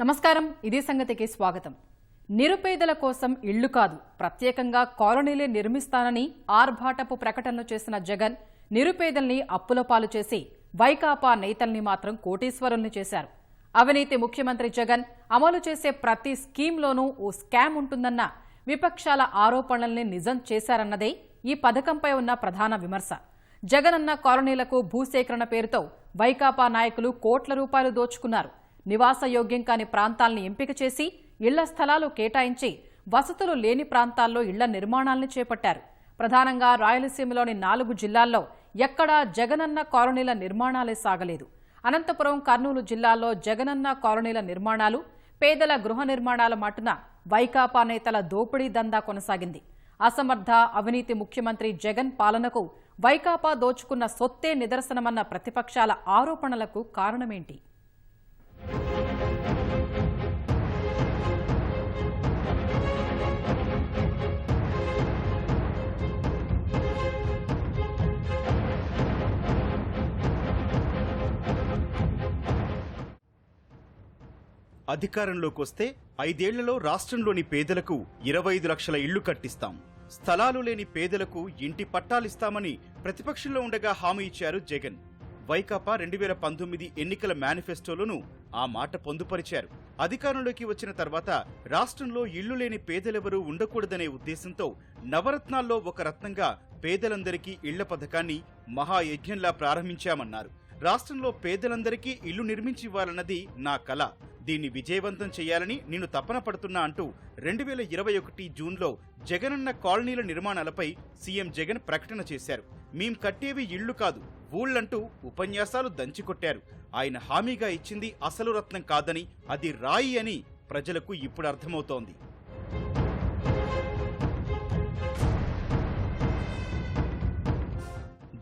నమస్కారం. ఇదే సంగతికి స్వాగతం. నిరుపేదల కోసం ఇళ్ళు కాదు ప్రత్యేకంగా కాలనీలే నిర్మిస్తానని ఆర్భాటపు ప్రకటనలు చేసిన జగన్ నిరుపేదల్ని అప్పుల పాలు చేసి వైకాపా నేతల్ని మాత్రం కోటీశ్వరుల్ని చేశారు. అవినీతి ముఖ్యమంత్రి జగన్ అమలు చేసే ప్రతి స్కీమ్లోనూ ఓ స్కామ్ ఉంటుందన్న విపక్షాల ఆరోపణల్ని నిజం చేశారన్నదే ఈ పథకంపై ఉన్న ప్రధాన విమర్శ. జగనన్న కాలనీలకు భూసేకరణ పేరుతో వైకాపా నాయకులు కోట్ల రూపాయలు దోచుకున్నారు. నివాసయోగ్యం కాని ప్రాంతాల్ని ఎంపిక చేసి ఇళ్ళ స్థలాలు కేటాయించి వసతులు లేని ప్రాంతాల్లో ఇళ్ళ నిర్మాణాలను చేపట్టారు. ప్రధానంగా రాయలసీమలోని నాలుగు జిల్లాల్లో ఎక్కడా జగనన్న కాలనీల నిర్మాణాలే సాగలేదు. అనంతపురం కర్నూలు జిల్లాల్లో జగనన్న కాలనీల నిర్మాణాలు పేదల గృహ నిర్మాణాల మాటున వైకాపా నేతల దోపిడీ దందా కొనసాగింది. అసమర్థ అవినీతి ముఖ్యమంత్రి జగన్ పాలనకు వైకాపా దోచుకున్న సొత్తే నిదర్శనమన్న ప్రతిపక్షాల ఆరోపణలకు కారణమేంటి? అధికారంలోకి వస్తే ఐదేళ్ళలో రాష్ట్రంలోని పేదలకు ఇరవై ఐదు లక్షల ఇళ్ళు కట్టిస్తాం. స్థలాలు లేని పేదలకు ఇంటి పట్టాలిస్తామని ప్రతిపక్షంలో ఉండగా హామీ ఇచ్చారు జగన్. వైకాపా రెండు వేల పంతొమ్మిది ఎన్నికల మేనిఫెస్టోలోనూ ఆ మాట పొందుపరిచారు. అధికారంలోకి వచ్చిన తర్వాత రాష్ట్రంలో ఇళ్ళు లేని పేదలెవరూ ఉండకూడదనే ఉద్దేశంతో నవరత్నాల్లో ఒక రత్నంగా పేదలందరికీ ఇళ్ళ పథకాన్ని మహాయజ్ఞంలా ప్రారంభించామన్నారు. రాష్ట్రంలో పేదలందరికీ ఇల్లు నిర్మించి ఇవ్వాలన్నది నా కళ దీన్ని విజయవంతం చేయాలని నేను తపన పడుతున్నా అంటూ రెండు వేల ఇరవై ఒకటి జూన్లో జగనన్న కాలనీల నిర్మాణాలపై సీఎం జగన్ ప్రకటన చేశారు. మేం కట్టేవి ఇళ్ళు కాదు ఊళ్ళంటూ ఉపన్యాసాలు దంచికొట్టారు. ఆయన హామీగా ఇచ్చింది అసలు రత్నం కాదని అది రాయి అని ప్రజలకు ఇప్పుడు అర్థమవుతోంది.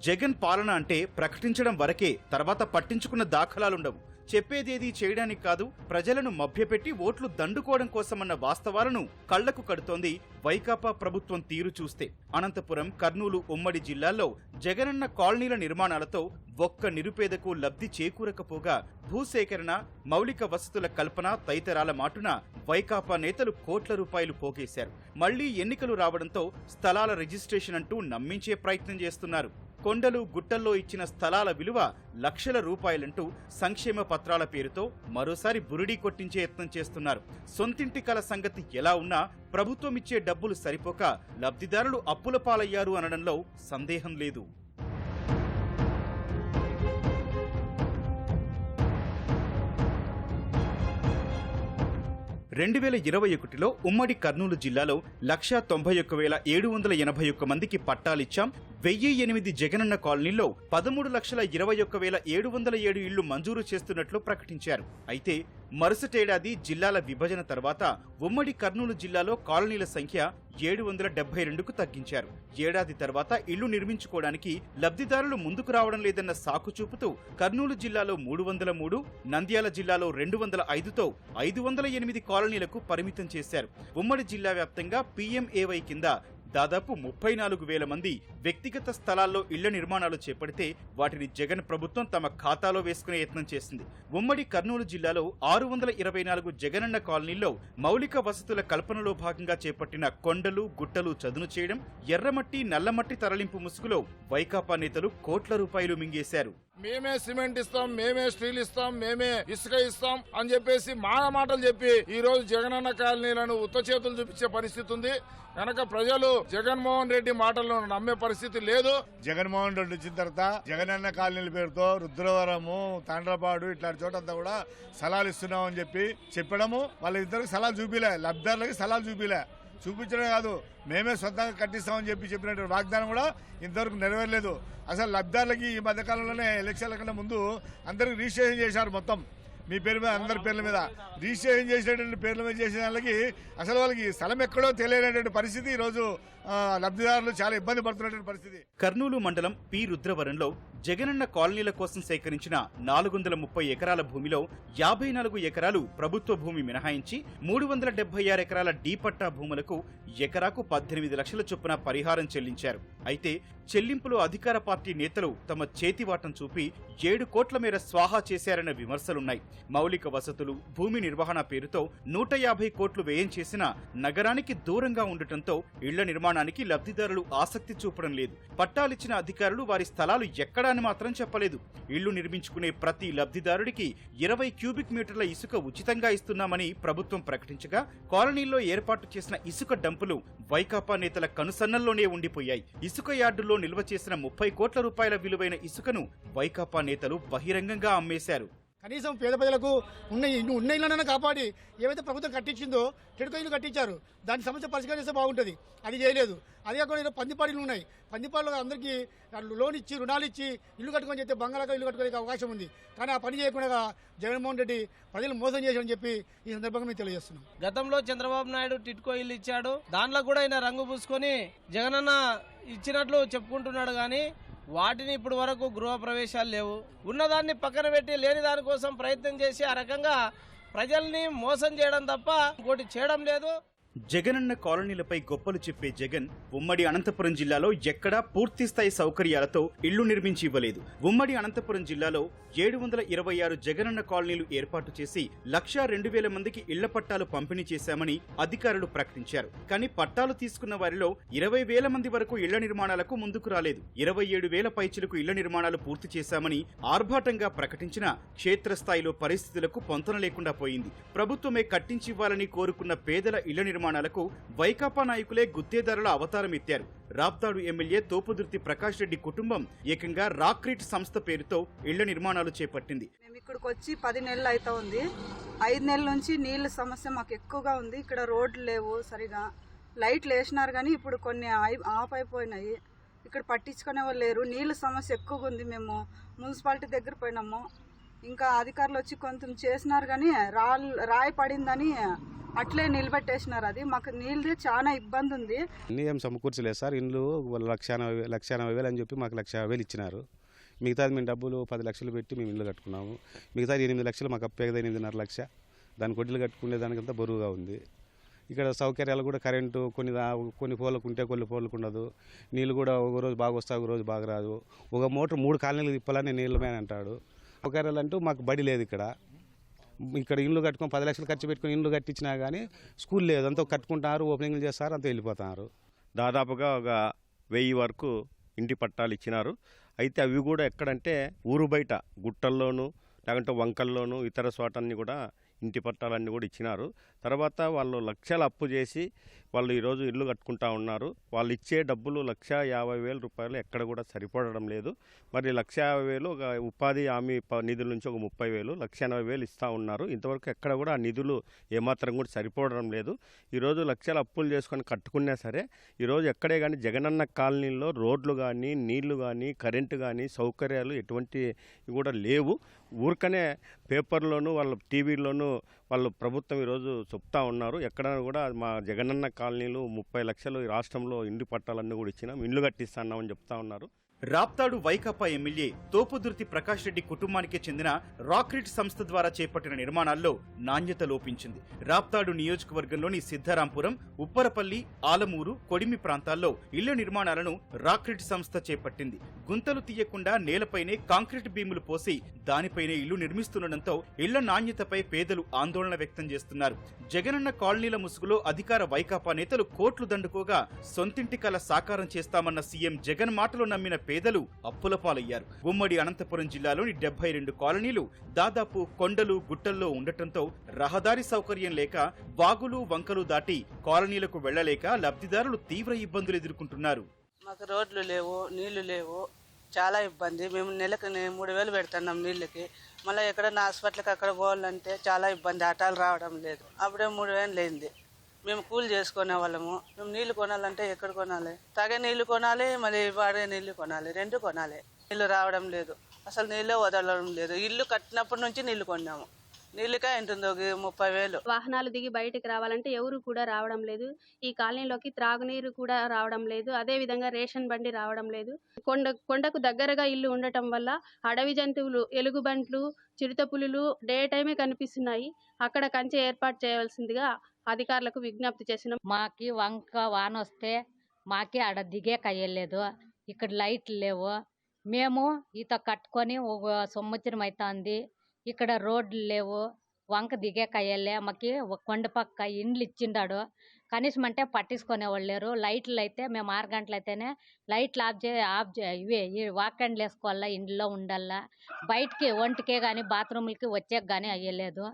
జగన్ పాలన అంటే ప్రకటించడం వరకే తర్వాత పట్టించుకున్న దాఖలాలుండవు. చెప్పేదేది చేయడానికి కాదు ప్రజలను మభ్యపెట్టి ఓట్లు దండుకోవడం కోసమన్న వాస్తవాలను కళ్ళకు కడుతోంది వైకాపా ప్రభుత్వం తీరు చూస్తే. అనంతపురం కర్నూలు ఉమ్మడి జిల్లాల్లో జగనన్న కాలనీల నిర్మాణాలతో ఒక్క నిరుపేదకు లబ్ధి చేకూరకపోగా భూసేకరణ మౌలిక వసతుల కల్పన తదితరాల మాటున వైకాపా నేతలు కోట్ల రూపాయలు పోగేశారు. మళ్ళీ ఎన్నికలు రావడంతో స్థలాల రిజిస్ట్రేషన్ అంటూ నమ్మించే ప్రయత్నం చేస్తున్నారు. కొండలు గుట్టల్లో ఇచ్చిన స్థలాల విలువ లక్షల రూపాయలంటూ సంక్షేమ పత్రాల పేరుతో మరోసారి బురిడీ కొట్టించే యత్నం చేస్తున్నారు. సొంతింటి కల సంగతి ఎలా ఉన్నా ప్రభుత్వం ఇచ్చే డబ్బులు సరిపోక లబ్ధిదారులు అప్పుల పాలయ్యారు అనడంలో సందేహం లేదు. రెండు వేల ఇరవై ఒకటిలో ఉమ్మడి కర్నూలు జిల్లాలో లక్షా తొంభై ఒక్క వేల ఏడు వందల ఎనభై ఒక్క మందికి పట్టాలిచ్చాం. వెయ్యి ఎనిమిది జగనన్న కాలనీలో పదమూడు లక్షల ఇరవై ఒక్క వేల ఏడు వందల ఏడు ఇళ్ళు మంజూరు చేస్తున్నట్లు ప్రకటించారు. అయితే మరుసటేడాది జిల్లాల విభజన తర్వాత ఉమ్మడి కర్నూలు జిల్లాలో కాలనీల సంఖ్య ఏడు వందల డెబ్బై రెండుకు తగ్గించారు. ఏడాది తర్వాత ఇళ్ళు నిర్మించుకోవడానికి లబ్ధిదారులు ముందుకు రావడం లేదన్న సాకు చూపుతూ కర్నూలు జిల్లాలో మూడు వందల మూడు నంద్యాల జిల్లాలో రెండు వందల ఐదుతో ఐదు వందల ఎనిమిది కాలనీలకు పరిమితం చేశారు. ఉమ్మడి జిల్లా వ్యాప్తంగా పీఎంఏవై కింద దాదాపు ముప్పై నాలుగు వేల మంది వ్యక్తిగత స్థలాల్లో ఇళ్ళ నిర్మాణాలు చేపడితే వాటిని జగన్ ప్రభుత్వం తమ ఖాతాలో వేసుకునే యత్నం చేసింది. ఉమ్మడి కర్నూలు జిల్లాలో ఆరు వందల ఇరవై నాలుగు జగనన్న కాలనీలో మౌలిక వసతుల కల్పనలో భాగంగా చేపట్టిన కొండలు గుట్టలు చదును చేయడం ఎర్రమట్టి నల్లమట్టి తరలింపు ముసుగులో వైకాపా నేతలు కోట్ల రూపాయలు మింగేశారు. మేమే సిమెంట్ ఇస్తాం మేమే స్టీల్ ఇస్తాం మేమే ఇసుక ఇస్తాం అని చెప్పేసి మాన మాటలు చెప్పి ఈ రోజు జగనన్న కాలనీలను ఉత్త చేతులు చూపించే పరిస్థితి ఉంది. కనుక ప్రజలు జగన్మోహన్ రెడ్డి మాటలను నమ్మే పరిస్థితి లేదు. జగన్మోహన్ రెడ్డి వచ్చిన తర్వాత జగనన్న కాలనీల పేరుతో రుద్రవరము తాండ్రపాడు ఇట్లాంటి చోటంతా కూడా సలాలు ఇస్తున్నామని చెప్పి చెప్పడము వాళ్ళ ఇద్దరికి సలాలు చూపిలే లబ్ధిదారులకి సలాలు చూపిలే. చూపించడం కాదు మేమే సొంతంగా కట్టిస్తామని చెప్పి చెప్పినటువంటి వాగ్దానం కూడా ఇంతవరకు నెరవేరలేదు. అసలు లబ్ధిదారులకి ఈ మధ్యకాలంలోనే ఎలక్షన్ల కన్నా ముందు అందరికి రిజిస్ట్రేషన్ చేశారు మొత్తం. మీ పేరు మీద అందరి పేర్ల మీద. రిజిస్ట్రేషన్ చేసినటువంటి పేర్ల మీద చేసిన వాళ్ళకి అసలు వాళ్ళకి స్థలం ఎక్కడో తెలియనటువంటి పరిస్థితి ఈరోజు లబ్ధిదారులు చాలా ఇబ్బంది పడుతున్నటువంటి పరిస్థితి. కర్నూలు మండలం పి. రుద్రవరంలో జగనన్న కాలనీల కోసం సేకరించిన నాలుగు వందల ముప్పై ఎకరాల భూమిలో యాభై నాలుగు ఎకరాలు ప్రభుత్వ భూమి మినహాయించి మూడు వందల డెబ్బై ఆరు ఎకరాల డీపట్టా భూములకు ఎకరాకు పద్దెనిమిది లక్షల చొప్పున పరిహారం చెల్లించారు. అయితే చెల్లింపులో అధికార పార్టీ నేతలు తమ చేతివాటం చూపి ఏడు కోట్ల మేర స్వాహా చేశారన్న విమర్శలున్నాయి. మౌలిక వసతులు భూమి నిర్వహణ పేరుతో నూట యాభై కోట్లు వ్యయం చేసిన నగరానికి దూరంగా ఉండటంతో ఇళ్ళ నిర్మాణానికి లబ్ధిదారులు ఆసక్తి చూపడం లేదు. పట్టాలిచ్చిన అధికారులు వారి స్థలాలు ఎక్కడా అని మాత్రం చెప్పలేదు. ఇళ్ళు నిర్మించుకునే ప్రతి లబ్ధిదారుడికి ఇరవై క్యూబిక్ మీటర్ల ఇసుక ఉచితంగా ఇస్తున్నామని ప్రభుత్వం ప్రకటించగా కాలనీల్లో ఏర్పాటు చేసిన ఇసుక డంపులు వైకాపా నేతల కనుసన్నల్లోనే ఉండిపోయాయి. ఇసుక యార్డుల్లో నిల్వ చేసిన ముప్పై కోట్ల రూపాయల విలువైన ఇసుకను వైకాపా నేతలు బహిరంగంగా అమ్మేశారు. కనీసం పేద ప్రజలకు ఉన్న ఇల్లు- ఉన్న ఇళ్ళనైనా కాపాడి ఏవైతే ప్రభుత్వం కట్టించిందో టిడకో ఇల్లు కట్టించారు దాని సమస్య పరిష్కరిస్తే బాగుంటుంది. అది చేయలేదు. అదే కాకుండా ఈరోజు పందిపాడులు ఉన్నాయి. పందిపాడులు అందరికీ లోన్ ఇచ్చి రుణాలు ఇచ్చి ఇల్లు కట్టుకొని చెప్తే బంగాళాగా ఇల్లు కట్టుకునే అవకాశం ఉంది. కానీ ఆ పని చేయకుండా జగన్మోహన్ రెడ్డి ప్రజలు మోసం చేశారని చెప్పి ఈ సందర్భంగా మేము తెలియజేస్తున్నాం. గతంలో చంద్రబాబు నాయుడు టిట్కో ఇల్లు ఇచ్చాడు. దాంట్లో కూడా ఆయన రంగు పూసుకొని జగనన్న ఇచ్చినట్లు చెప్పుకుంటున్నాడు కానీ వాటిని ఇప్పుడు వరకు గృహ ప్రవేశాలు లేవు. ఉన్నదాన్ని పక్కన పెట్టి లేని దానికోసం ప్రయత్నం చేసి ఆ రకంగా ప్రజల్ని మోసం చేయడం తప్ప ఇంకోటి చేయడం లేదు. జగనన్న కాలనీలపై గొప్పలు చెప్పే జగన్ ఉమ్మడి అనంతపురం జిల్లాలో ఎక్కడా పూర్తి స్థాయి సౌకర్యాలతో ఇళ్ళు నిర్మించి ఇవ్వలేదు. ఉమ్మడి అనంతపురం జిల్లాలో ఏడు వందల ఇరవై ఆరు జగనన్న కాలనీలు ఏర్పాటు చేసి లక్షా రెండు వేల మందికి ఇళ్ళ పట్టాలు పంపిణీ చేశామని అధికారులు ప్రకటించారు. కానీ పట్టాలు తీసుకున్న వారిలో ఇరవై వేల మంది వరకు ఇళ్ళ నిర్మాణాలకు ముందుకు రాలేదు. ఇరవై ఏడు వేల పైచిలకు ఇళ్ళ నిర్మాణాలు పూర్తి చేశామని ఆర్భాటంగా ప్రకటించిన క్షేత్రస్థాయిలో పరిస్థితులకు పొంతన లేకుండా పోయింది. ప్రభుత్వమే కట్టించివ్వాలని కోరుకున్న పేదల ఇళ్ళ నిర్మాణాలకు వైకాపా నాయకులే గుత్తేదారుల అవతారం ఎత్తారు. రాప్తాడు ఎమ్మెల్యే తోపుదుర్తి ప్రకాష్ రెడ్డి కుటుంబం ఏకంగా రాక్రీట్ సంస్థ పేరుతో ఇళ్ళ నిర్మాణాలు చేపట్టింది. మేము ఇక్కడికి వచ్చి పది నెలలు అయితే ఉంది. ఐదు నెలల నుంచి నీళ్ళ సమస్య మాకు ఎక్కువగా ఉంది. ఇక్కడ రోడ్లు లేవు సరిగా. లైట్లు వేసినారు కానీ ఇప్పుడు కొన్ని ఆఫ్ అయిపోయినాయి ఇక్కడ పట్టించుకునే వాళ్ళు లేరు. నీళ్ళ సమస్య ఎక్కువగా ఉంది. మేము మున్సిపాలిటీ దగ్గర పోయినాము. ఇంకా అధికారులు వచ్చి కొంచెం చేసినారు కానీ రాల్ రాయి పడిందని అట్లే నిలబెట్టేసినారు అది. మాకు నీళ్ళది చాలా ఇబ్బంది ఉంది. ఏం సమకూర్చలేదు సార్. ఇండ్లు లక్ష ఎనభై లక్ష ఎనభై వేలు అని చెప్పి మాకు లక్ష యాభై వేలు ఇచ్చినారు. మిగతాది మేము డబ్బులు పది లక్షలు పెట్టి మేము ఇల్లు కట్టుకున్నాము. మిగతాది ఎనిమిది లక్షలు మాకు అప్పేది ఎనిమిదిన్నర లక్ష. దాని కొడ్డీలు కట్టుకునే దానికంతా బరువుగా ఉంది. ఇక్కడ సౌకర్యాలు కూడా కరెంటు కొన్ని కొన్ని పోలకు ఉంటే కొన్ని పోలకు ఉండదు. నీళ్ళు కూడా ఒక రోజు బాగా వస్తాయి ఒక రోజు బాగా రాదు. ఒక మోటార్ మూడు కాలనీలు తిప్పాలని నీళ్ళమే అంటాడు. సౌకర్యాలు అంటూ మాకు బడి లేదు ఇక్కడ. ఇక్కడ ఇల్లు కట్టుకొని పది లక్షలు ఖర్చు పెట్టుకుని ఇల్లు కట్టించినా కానీ స్కూల్ లేదు. అంతా కట్టుకుంటారు ఓపెనింగ్లు చేస్తారు అంతా వెళ్ళిపోతున్నారు దాదాపుగా ఒక వెయ్యి వరకు ఇంటి పట్టాలు ఇచ్చినారు. అయితే అవి కూడా ఎక్కడంటే ఊరు బయట గుట్టల్లోనూ లేకుంటే వంకల్లోనూ ఇతర చోటన్ని కూడా ఇంటి పట్టాలన్నీ కూడా ఇచ్చినారు. తర్వాత వాళ్ళు లక్షలు అప్పు చేసి వాళ్ళు ఈరోజు ఇల్లు కట్టుకుంటా ఉన్నారు. వాళ్ళు ఇచ్చే డబ్బులు లక్ష యాభై వేల రూపాయలు ఎక్కడ కూడా సరిపడడం లేదు. మరి లక్ష యాభై వేలు ఒక ఉపాధి హామీ నిధుల నుంచి ఒక ముప్పై వేలు లక్ష ఎనభై వేలు ఇస్తూ ఉన్నారు. ఇంతవరకు ఎక్కడ కూడా ఆ నిధులు ఏమాత్రం కూడా సరిపోవడం లేదు. ఈరోజు లక్షల అప్పులు చేసుకొని కట్టుకున్నా సరే ఈరోజు ఎక్కడే కానీ జగనన్న కాలనీలో రోడ్లు కానీ నీళ్ళు కానీ కరెంటు కానీ సౌకర్యాలు ఎటువంటి కూడా లేవు. ఊరికనే పేపర్లోను వాళ్ళ టీవీలోను వాళ్ళు ప్రభుత్వం ఈరోజు చెప్తా ఉన్నారు. ఎక్కడ కూడా మా జగనన్న కాలనీలు ముప్పై లక్షలు ఈ రాష్ట్రంలో ఇంటి పట్టాలన్నీ కూడా ఇచ్చినాం. ఇండ్లు కట్టిస్తున్నామని చెప్తా ఉన్నారు. రాప్తాడు వైకాపా ఎమ్మెల్యే తోపుదుర్తి ప్రకాష్ రెడ్డి కుటుంబానికి చెందిన రాక్రిట్ సంస్థ ద్వారా చేపట్టిన నిర్మాణాల్లో నాణ్యత లోపించింది. రాప్తాడు నియోజకవర్గంలోని సిద్ధరాంపురం ఉప్పరపల్లి ఆలమూరు కొడిమి ప్రాంతాల్లో ఇళ్ళ నిర్మాణాలను రాక్రిట్ సంస్థ చేపట్టింది. గుంతలు తీయకుండా నేలపైనే కాంక్రీట్ బీములు పోసి దానిపైనే ఇల్లు నిర్మిస్తుండటంతో ఇళ్ళ నాణ్యతపై పేదలు ఆందోళన వ్యక్తం చేస్తున్నారు. జగనన్న కాలనీల ముసుగులో అధికార వైకాపా నేతలు కోట్లు దండుకోగా సొంతింటి కల సాకారం చేస్తామన్న సీఎం జగన్ మాటలు నమ్మిన పేదలు అప్పుల పాలయ్యారు. ఉమ్మడి అనంతపురం జిల్లాలోని డెబ్బై రెండు కాలనీలు దాదాపు కొండలు గుట్టల్లో ఉండటంతో రహదారి సౌకర్యం లేక వాగులు వంకలు దాటి కాలనీలకు వెళ్ళలేక లబ్ధిదారులు తీవ్ర ఇబ్బందులు ఎదుర్కొంటున్నారు. మాకు రోడ్లు లేవు నీళ్ళు లేవు. చాలా ఇబ్బంది. మేము నెలకు మూడు వేలు పెడుతున్నాం నీళ్ళకి. మళ్ళీ ఎక్కడైనా హాస్పిటల్కి అక్కడ పోవాలంటే చాలా ఇబ్బంది. ఆటోలు రావడం లేదు. అప్పుడే మూడు వేలు లేనిది. మేము కూలి చేసుకునే వాళ్ళము. మేము నీళ్ళు కొనాలంటే ఎక్కడ కొనాలి? తాగే నీళ్ళు కొనాలి మళ్ళీ వాడే నీళ్ళు కొనాలి. రెండు కొనాలి. నీళ్ళు రావడం లేదు. అసలు నీళ్ళే వదలడం లేదు. ఇల్లు కట్టినప్పటి నుంచి నీళ్ళు కొన్నాము. నీళ్ళకే ఉంటుంది ఒక ముప్పై వేలు. వాహనాలు దిగి బయటికి రావాలంటే ఎవరు కూడా రావడం లేదు. ఈ కాలనీలోకి త్రాగునీరు కూడా రావడం లేదు. అదే విధంగా రేషన్ బండి రావడం లేదు. కొండ కొండకు దగ్గరగా ఇల్లు ఉండటం వల్ల అడవి జంతువులు ఎలుగుబంట్లు చిరుతపులులు డే టైమే కనిపిస్తున్నాయి. అక్కడ కంచె ఏర్పాటు చేయవలసిందిగా అధికారులకు విజ్ఞప్తి చేసిన మాకి వంక వాన వస్తే మాకి ఆడ దిగే కయ్యలేదు. ఇక్కడ లైట్లు లేవు. మేము ఈత కట్టుకొని ఒక సంవత్సరం అవుతుంది ఇక్కడ రోడ్లు లేవు. వంక దిగే కయ్యలే. మాకి కొండ పక్క ఇండ్లు ఇచ్చిండాడు. కనీసం అంటే పట్టించుకునే వాళ్ళు లేరు. లైట్లు అయితే మేము ఆరు గంటలు అయితేనే లైట్లు ఆఫ్ చే ఆఫ్ చే ఇవే వాక్ వాకండ్లు వేసుకోవాలా ఇంట్లో ఉండాలా బయటికి ఒంటికే కానీ బాత్రూమ్లకి వచ్చేకి కానీ అయ్యలేదు.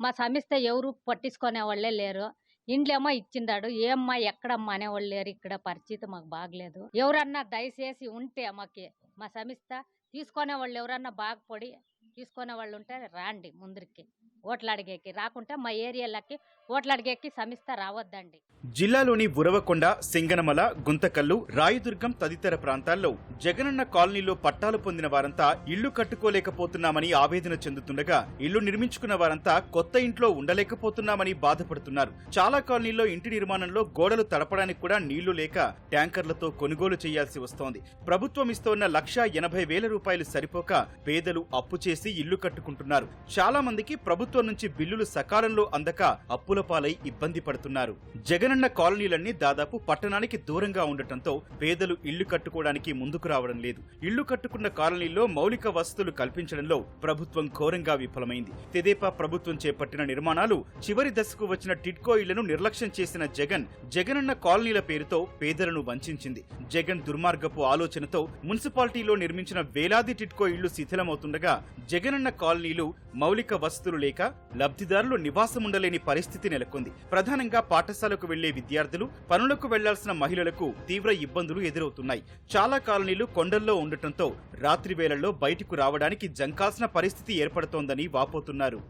మా సంస్థ ఎవరు పట్టించుకునే వాళ్ళే లేరు. ఇండ్లేమో ఇచ్చిండాడు ఏమ్మా ఎక్కడమ్మా అనేవాళ్ళు లేరు. ఇక్కడ పరిస్థితి మాకు బాగలేదు. ఎవరన్నా దయచేసి ఉంటే మాకి మా సంస్థ తీసుకునే వాళ్ళు ఎవరన్నా బాగుపడి తీసుకునే వాళ్ళు ఉంటే రాండి ముందరికి. ఓట్లు అడిగేకి రాకుంటే మా ఏరియాలకి ఓట్లు అడిగేకి సంస్థ రావద్దండి. జిల్లాలోని బురవకొండ సింగనమల గుంతకల్లు రాయదుర్గం తదితర ప్రాంతాల్లో జగనన్న కాలనీలో పట్టాలు పొందిన వారంతా ఇళ్ళు కట్టుకోలేకపోతున్నామని ఆవేదన చెందుతుండగా ఇల్లు నిర్మించుకున్న వారంతా కొత్త ఇంట్లో ఉండలేకపోతున్నామని బాధపడుతున్నారు. చాలా కాలనీల్లో ఇంటి నిర్మాణంలో గోడలు తడపడానికి కూడా నీళ్ళు లేక ట్యాంకర్లతో కొనుగోలు చేయాల్సి వస్తోంది. ప్రభుత్వం ఇస్తోన్న లక్షా ఎనభై వేల రూపాయలు సరిపోక పేదలు అప్పు చేసి ఇల్లు కట్టుకుంటున్నారు. చాలా మందికి ప్రభుత్వం నుంచి బిల్లులు సకాలంలో అందక అప్పుల పాలై ఇబ్బంది పడుతున్నారు. జగనన్న కాలనీలన్నీ దాదాపు పట్టణానికి దూరంగా ఉండటంతో పేదలు ఇల్లు కట్టుకోవడానికి ముందుకు రావడం లేదు. ఇల్లు కట్టుకున్న కాలనీల్లో మౌలిక వసతులు కల్పించడంలో ప్రభుత్వం ఘోరంగా విఫలమైంది. తెదేపా ప్రభుత్వం చేపట్టిన నిర్మాణాలు చివరి దశకు వచ్చిన టిడ్కో ఇళ్ళను నిర్లక్ష్యం చేసిన జగన్ జగనన్న కాలనీల పేరుతో పేదలను వంచింది జగన్ దుర్మార్గపు ఆలోచనతో మున్సిపాలిటీలో నిర్మించిన వేలాది టిట్కో ఇళ్ళు శిథిలమవుతుండగా జగనన్న కాలనీలు మౌలిక వసతులు లేక లబ్ధిదారులు నివాసముండలేని పరిస్థితి నెలకొంది. ప్రధానంగా పాఠశాలకు వెళ్ళే విద్యార్థులు పనులకు వెళ్ళాల్సిన మహిళలకు తీవ్ర ఇబ్బందులు ఎదురవుతున్నాయి. చాలా కాలనీలు కొండల్లో ఉండటంతో రాత్రి వేళల్లో బయటకు రావడానికి జంకాల్సిన పరిస్థితి ఏర్పడుతోందని వాపోతున్నారు.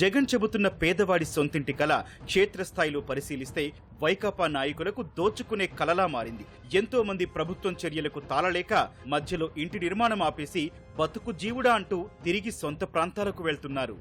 జగన్ చెబుతున్న పేదవాడి సొంతింటి కల క్షేత్రస్థాయిలో పరిశీలిస్తే వైకాపా నాయకులకు దోచుకునే కలలా మారింది. ఎంతో మంది ప్రభుత్వం చర్యలకు తాళలేక మధ్యలో ఇంటి నిర్మాణం ఆపేసి బతుకు జీవుడా అంటూ తిరిగి సొంత ప్రాంతాలకు వెళ్తున్నారు.